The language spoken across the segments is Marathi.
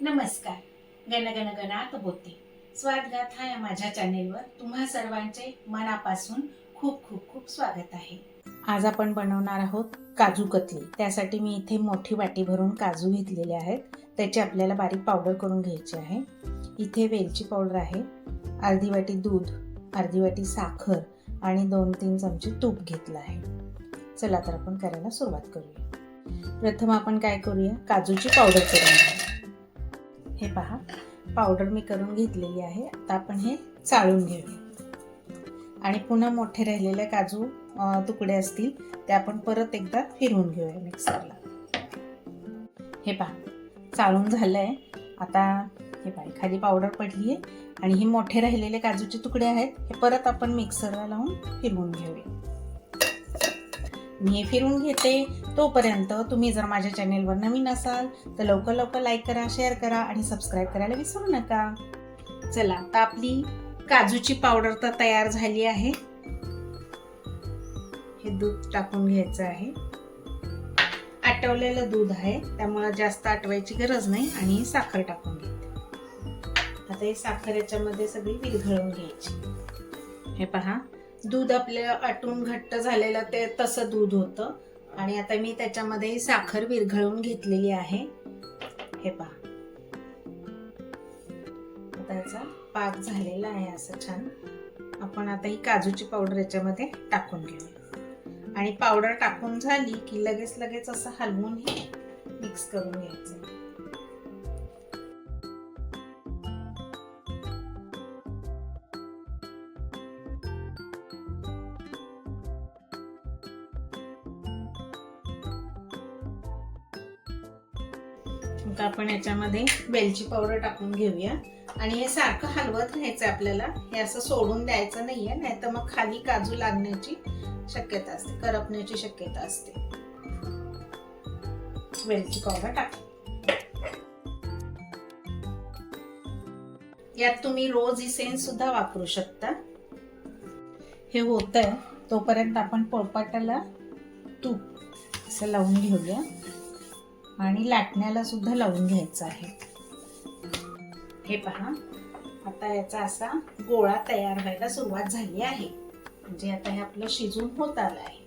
नमस्कार. गणगण गण गणात बोते स्वागत या माझ्या चॅनेलवर तुम्हा सर्वांचे मनापासून खूप खूप खूप स्वागत आहे. आज आपण बनवणार आहोत काजू कतली. त्यासाठी मी इथे मोठी वाटी भरून काजू घेतलेले आहेत. त्याची आपल्याला बारीक पावडर करून घ्यायची आहे. इथे वेलची पावडर आहे. अर्धी वाटी दूध अर्धी वाटी साखर आणि दोन तीन चमचे तूप घेतलं आहे. चला तर आपण करायला सुरुवात करूया. प्रथम आपण काय करूया? काजूची पावडर करून हे पहा पावडर मी करून घेतलेली आहे. आता आपण हे चाळून घेऊया. आणि पुन्हा मोठे राहिलेले काजू तुकडे असतील ते आपण परत एकदा फिरवून घेऊया मिक्सरला. हे पहा चाळून झालं आहे आता हे पहा खाली पावडर पडली आहे आणि हे मोठे राहिलेले काजूचे तुकडे आहेत हे परत आपण मिक्सरला लावून फिरवून घेऊया. मी फिरून घेते. तोपर्यंत तुम्ही जर माझ्या चॅनेलवर नवीन असाल तर लवकर लवकर लाईक करा शेअर करा आणि सबस्क्राईब करायला विसरू नका. चला आता आपली काजूची पावडर तर तयार झाली आहे. हे दूध टाकून घ्यायचं आहे. आटवलेलं दूध आहे त्यामुळे जास्त आटवायची गरज नाही आणि साखर टाकून घेते. आता ही साखर याच्यामध्ये सगळी विरघळून घ्यायची. हे पहा. दूध आपल्या आटून घट्ट झालेलं ते तसं दूध होतं. आणि आता मी त्याच्यामध्ये साखर विरघळून घेतलेली आहे. हे पहा. त्याचा पाक झालेला आहे असं छान. आपण आता ही काजूची पावडर याच्यामध्ये टाकून घेऊ आणि पावडर टाकून झाली की लगेच लगेच असं हलवून हे मिक्स करून घ्यायचं. आता आपण याच्यामध्ये वेलची पावडर टाकून घेऊया. आणि हे सारखं हलवत राहायचं आपल्याला. हे असं सोडून द्यायचं नाहीये नाही तर मग खाली काजू लागण्याची शक्यता असते करपण्याची शक्यता असते. वेलची पावडर टाक यात तुम्ही रोज इसेन्स सुद्धा वापरू शकता. हे होत आहे तोपर्यंत आपण पोळपाटाला तूप असं लावून घेऊया. आणि लाटण्याला सुद्धा लावून घ्यायचं आहे. हे पहा आता याचा असा गोळा तयार व्हायला सुरुवात झाली आहे. म्हणजे आता हे आपलं शिजून होत आलं आहे.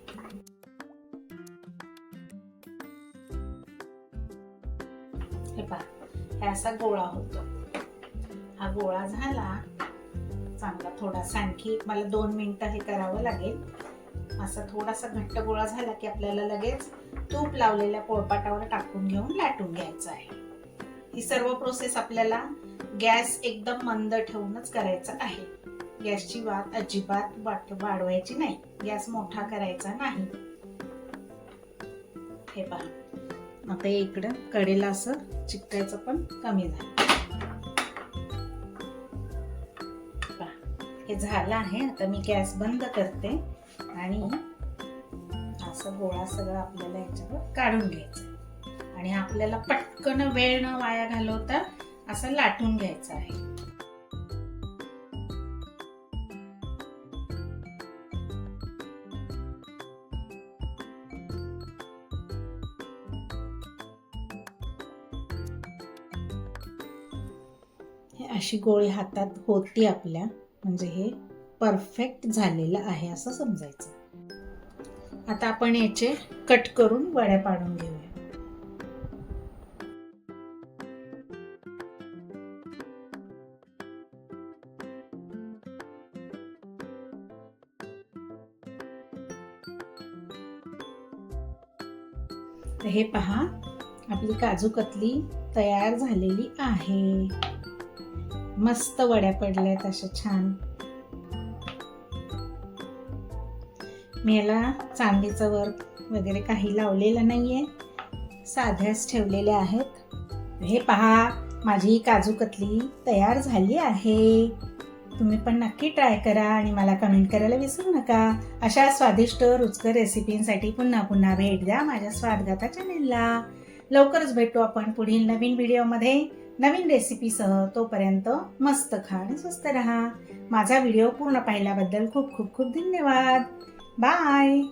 हे पहा हे असा गोळा होतो. हा गोळा झाला चांगला थोडासा आणखी मला दोन मिनिटं हे करावं लागेल. असा थोडासा घट्ट गोळा झाला की आपल्याला लगेच तूप लावलेल्या पोळपाटावर टाकून घेऊन लाटून घ्यायचं आहे. ही सर्व प्रोसेस आपल्याला गॅस एकदम मंद ठेवूनच करायचा आहे. गॅसची वात अजिबात वाट वाढवायची नाही. गॅस मोठा करायचा नाही. हे पहा. आता इकडं कडेला असं चिकटायचं पण कमी झालं. झालं आहे. आता मी गॅस बंद करते आणि असं गोळा सगळं आपल्याला याच्यावर काढून घ्यायचं. आणि आपल्याला पटकन वेळ न वाया घालवता असं लाटून घ्यायचं आहे. अशी गोळी हातात होती आपल्या. म्हणजे हे परफेक्ट झालेलं आहे असं समजायचं. आता आपण याचे कट करून वड्या पाडून घेऊया. तर हे पहा आपली काजू कतली तयार झालेली आहे. मस्त वड्या पडल्यात अशा छान. मी याला चांदीचं वर्क वगैरे काही लावलेलं नाही आहे साध्याच ठेवलेल्या आहेत. हे पहा माझी काजू कतली तयार झाली आहे. तुम्ही पण नक्की ट्राय करा आणि मला कमेंट करायला विसरू नका. अशा स्वादिष्ट रुचकर रेसिपींसाठी पुन्हा पुन्हा भेट द्या माझ्या स्वादगाता चॅनेलला. लवकरच भेटू आपण पुढील नवीन व्हिडिओमध्ये. नवीन रेसिपीसह तोपर्यंत मस्त खा आणि स्वस्त रहा. माझा व्हिडिओ पूर्ण पाहिल्याबद्दल खूप खूप खूप धन्यवाद. बाय.